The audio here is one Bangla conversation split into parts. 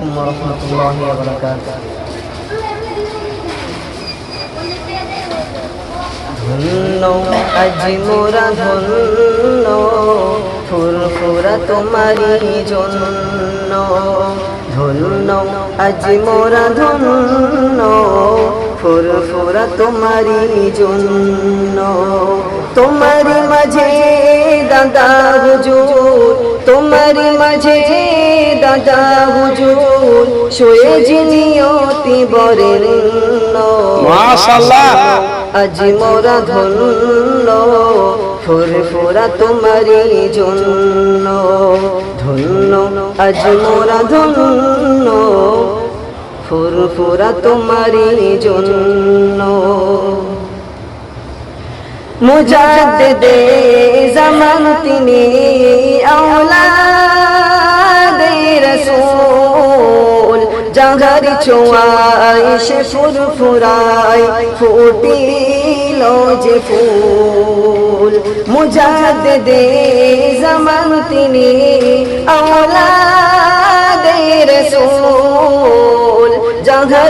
عليكم ورحمة الله وبركاته ধন্য আজি মোরা ধন্য ফুরফুরা তোমারি জন্য ধন্য আজি মোরা ধন্য ফুরফুরা তোমারি জন্য তোমারি মাঝে দাদা হুজুর তোমারি মাঝে দাদা হুজুর শোয়ে জিনিয়তি বরেণ্য মাশাআল্লাহ। আজি মোরা ধন্য ফুরফুরা তোমারি জন্য। ধন্য আজি মোরা ধন্য ফুরফুরা তোমারি জন্য। মুজাদ্দিদে জামান তিনি জাগার ছোঁয়ায় সে ফুরফুরায় ফুটিল যে ফুল। মুজাদ দে জমান তিনি আওলাদে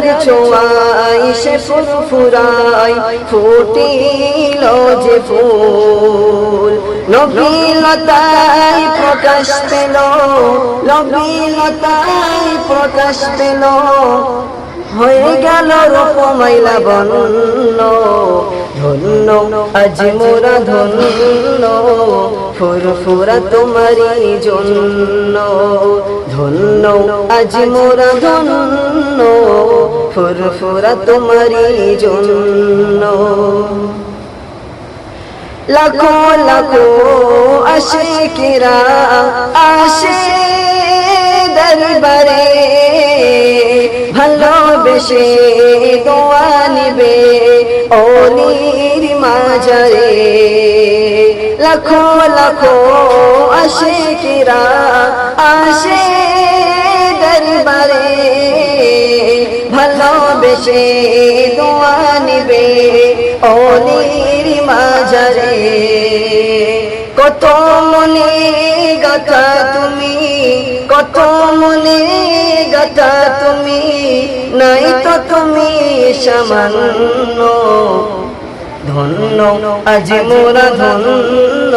জাগার ছোঁয়ায় সে ফুরফুরায় ফুটিল যে ফুল। নবীলতায় প্রকাশ পেল নবীলতায় প্রকাশ পেল। হয়ে গেল রূপমাইলা বন্ন ধন্য আজ মোরা ধন্য, ফুরফুরা তোমারি জন্য। ধন্য আজ মোরা ধন্য। ফুরফুরা তোমারি জন্য। লাখো লাখো আসে কিরা আসে দরবারে, ভালোবেসে দোয়া নিবে অলির মাজারে লাখো লাখো আসে কিরা আসে দরবারে ভালোবেসে দোয়া নিবে অলির মাজারে। কত মনে গাথা তুমি, কত মনে গাথা তুমি, নাই তো তুমি সামান্য ধন্য। আজ মোরা ধন্য,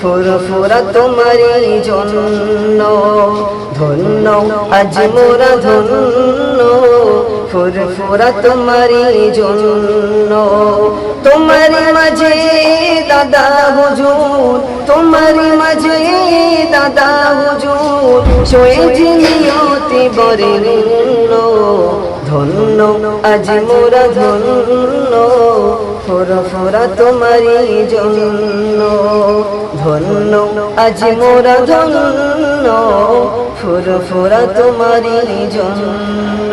ফুরফুরা তোমারি জন্য। ধন্য, আজ মোরা ধন্য। ফুরফুরা তোমারি জন্য। তোমারি মাঝে দাদা হুজুর তোমারি মাঝে দাদা হুজুর শোয়ে জিনিয়তি বরেণ্য ধন্য আজ মোরা ধন্য, ফুরফুরা তোমারি জন্য। ধন্য আজ মোরা ধন্য, ফুরফুরা তোমারি জন্য।